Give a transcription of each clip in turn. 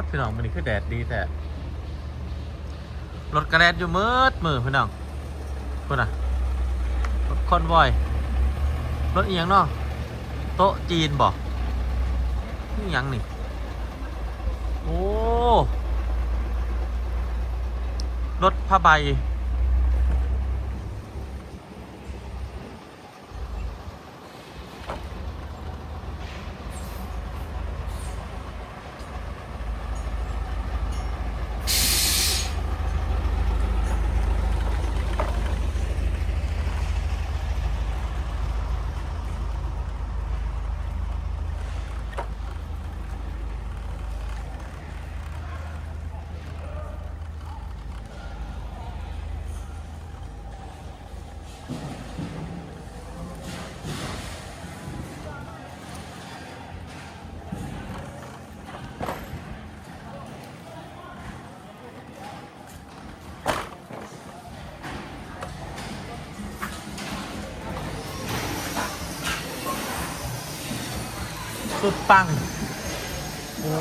ดพี่น้องมันนี่คือแดดดีแต่รถกระแดดอยู่มืดมือพี่น้องพุ่นอะรถคอนวอยรถเอียงเนาะโต๊ะจีนบอกนี่ยังนี่โอ้รถผ้าใบ สุดปัง โอ้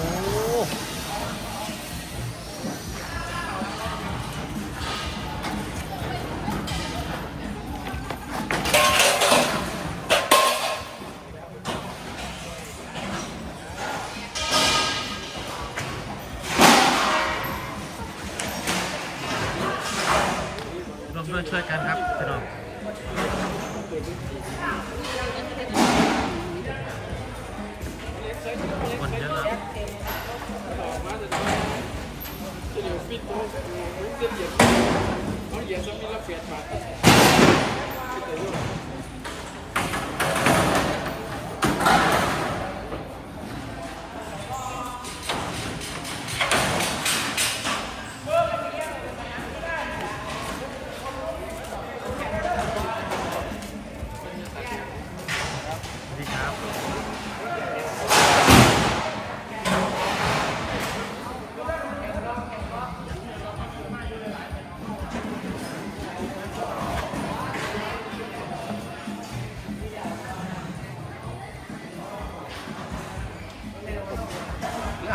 ร่วมด้วยช่วยกันครับพี่น้อง คนเยอะแล้วส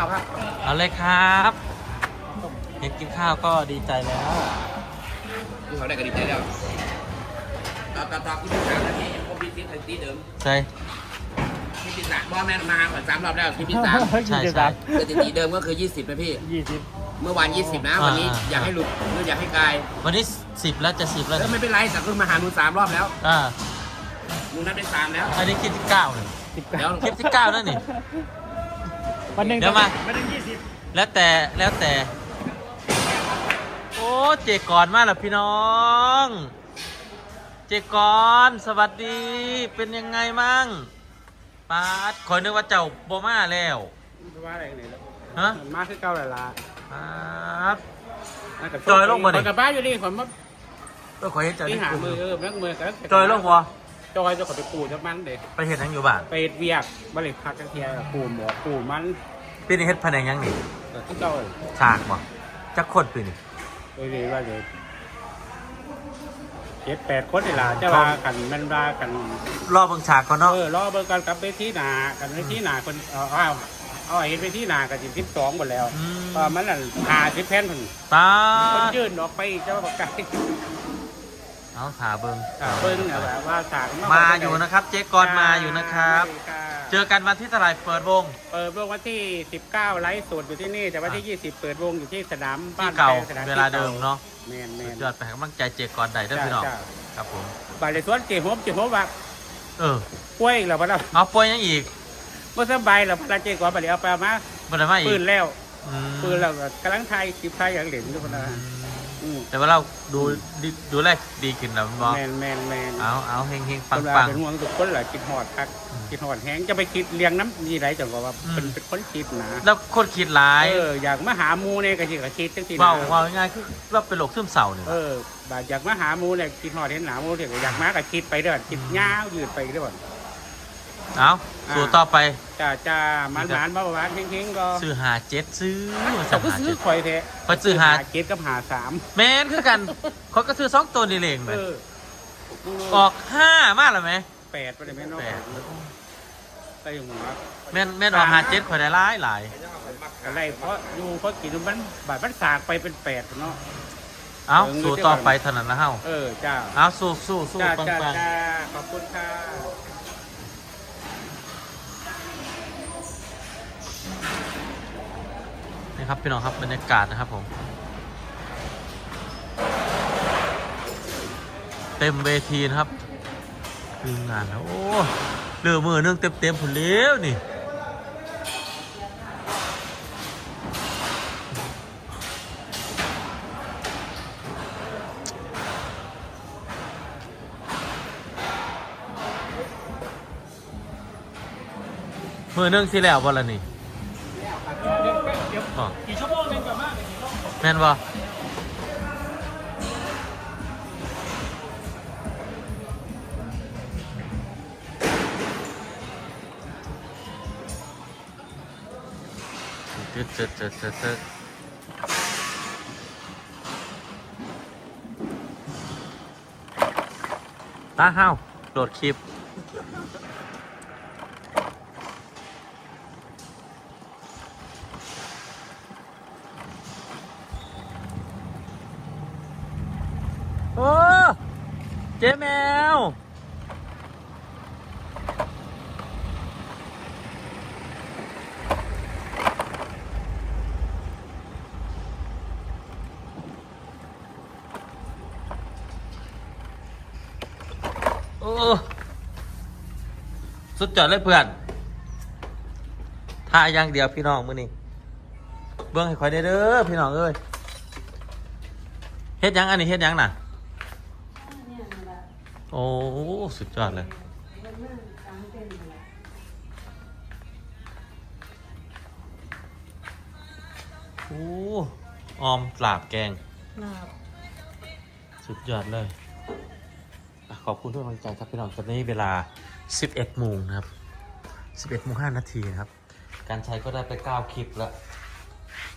นี่เอาครับเอาเลยครับเห็นกินข้าวก็ดีใจแล้วนี่เขาได้กระดิ่งได้แล้วตอนตอนตอนคุณสามนาทียังคงพิซิตตีเดิมใช่พิซิตสามบอแม่มาก่อนสามรอบแล้วพิซิตสามใช่ใช่สถิติเดิมก็คือ20นะพี่ยี่สิบเมื่อวาน 20 นะ วันนี้อ่าอยากให้หลุดหรืออยากให้กาย วันนี้สิบแล้วจะสิบแล้วเออไม่เป็นไรแต่เพิ่งมาหาหนูสามรอบแล้วอ่าหนูนับเป็นสามแล้ว อันนี้คลิปที่เก้าเลยสิบเดี๋ยวคลิปที่เก้าแล้วนี่ วันหนึ่งเดี๋ยวมาวันหนึ่งยี่สิบแล้วแต่แล้วแต่ โอ้เจกอนมาแล้วพี่น้อง เจกอนสวัสดีเป็นยังไงมั่งปาดคอยนึกว่าเจ้าโบมาแล้วว่าอะไรเนี่ยฮะมาคือเก่าและละปาดนั่นก็จอยลงบ่ดิข้กับบ้านอยู่ดิผมมาก็ขอยเห็นเจ้าที่ในหากลุ่มมือเออแม่งมือกันจอยลงวะ จอยจะขอไปปูจักมันเด็กไปเห็นยังอยู่บ้านไปเวียกบริพักกันเทียปูหมอปูมันปีนี้เฮ็ดแผนงยังนี่เออที่เก่าเลยฉากบ่จักคนปีนี้เลยว่าเลยเจ็ดแปดคนนี่ล่ะจะลากันแมันลากันรอเบิ่งฉากก่อนเนาะเออรอเบิ่งกันกับไปที่นากันไปที่นาคนเอาเอาเอาเห็นไปที่นากันสิบสิบสองหมดแล้วอืมเออมันน่ะหาสิบแผ่นพุ่นปาคนดยื่นออกไปเจ้าประกาศ เอาถาเบิ่งเบิ้งเนี่ยแบบว่าสากมาอยู่นะครับเจ๊กอนมาอยู่นะครับ เจอกันวันที่เท่าไหร่เปิดวง เปิดวงวันที่ 19 ไลฟ์สดอยู่ที่นี่ แต่วันที่ 20 เปิดวงอยู่ที่สนามบ้าที่นเก่าแปลงสนเวลาเดิมเนาะแมนแมนยอดไปให้กำลังใจเจกอนได้เด้วยพี่น้องจ้าครับผมบ่ายในสวนเจ็บหัวเจ็บหัวว่าเออป่วยแล้วพะเราเอาป่วยยังอีกเมื่อสบายแล้วพะเราเจ็บก่อนไปเดี๋ยวเอาไปเอามาบ่ได้มาอีปืกนแล้วอืมปืนแล้วก็กำลังไทยคลิปไทยอย่างเหรียญอยู่พะนะ อืมแต่ว่าเราดูดีดูแลดีขึ้นแล้วบ่แมนแมนแมนเอาเอาเฮงเฮงปังเวลาปัง เป็นห่วงทุกคนแหละคิดหอดคักอืมคิดหอดแห้งจะไปคิดเลี้ยงน้ำนี่ไรจังว่าอืม เป็นเป็นคนคิดนะแล้วคนคิดหลายเอออยากมาหาหมูเนี่ยก็สิก็คิดจังซี่นะเว้าเว้าง่ายๆคือเราเป็นโรคซึมเศร้าเนี่ยเออบาดอยากมาหาหมูเนี่ยคิดหอดเห็นหนาหมูเนี่ยก็อยากมาก็คิดไปเด้อคิดยาวยืดไปเด้อ เอาสู่ต่อไปจ้าจ้ามันหมานมาประมาณเฮงๆก็ซื้อหาเจ็ดซื้อมาแต่สั่งก็หาซื้อเจ็ดข่อยแท้พอซื้อหาเจ็ดกับหาสามแมนคือกันเขาก็ซื้อสองตัวนี่เองไหมเออออกห้ามากเลยไหมแปดไปเลยแม่นอกแปดไปอยู่หัวแม่นแม่นออกหาเจ็ดข่อยได้หลายหลายปมักอะไรเพราะอยู่เพราะกินมันบาดมันสากไปเป็นแปดเนาะเอาสู้ต่อไปเท่านั้นนะเฮาเออจ้าเอาสู้สู้สู้จ้าปังจ้าปังจ้าขอบคุณค่ะ นี่ครับพี่น้องครับบรรยากาศนะครับผม เต็มเวทีนะครับคืองานแล้วโอ้เลือมือเนึงเต็มเต็มๆผลเลี้ยวนี่มือเนึงสิแล้วบ่ละนี่ อ๋อกี่ชั่วโมงนึงกลับมาแม่นบ่เจ็ดเจ็ดเจ็ดเจ็ดเจ็ดตาห้าวโหลดคลิป โอ้เจ๊แมว โอ้ สุดยอดเลยเพื่อนท่าอย่างเดียวพี่น้องมือนี่เบื้องให้คอยได้เด้อพี่น้องเอ้ยเฮ็ดยังอันนี้เฮ็ดยังน่ะ โอ้ สุดยอดเลย โอ้ออมปลาบแกงสุดยอดเลยอะขอบคุณทุกกำลังใจครับพี่น้องตอนนี้เวลา 11โมงนะครับ 11โมง5นาทีนะครับ การใช้ก็ได้ไป 9 คลิปแล้ว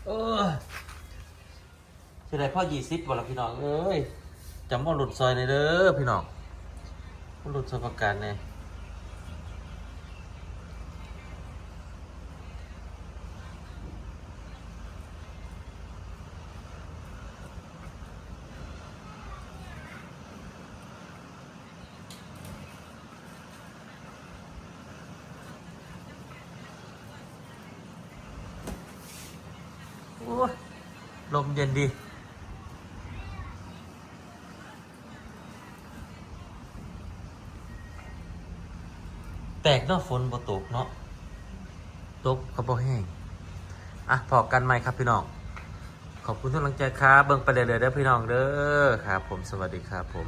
เออจะได้พ่อยี่สิบวันละพี่น้องเอ้ยจำว่าหลุดซอยในอยเด้อพี่น้อง บ่หลุดซอยประกันเนี่ยโอ้ยลมเย็นดี แตกเนาะฝนบ่ตกเนาะตกก็บ่แห้งอะพอกันใหม่ครับพี่น้อง ขอบคุณทุกกำลังใจครับ เบิ่งไปเรื่อยๆเด้อพี่น้องเด้อครับผมสวัสดีครับผม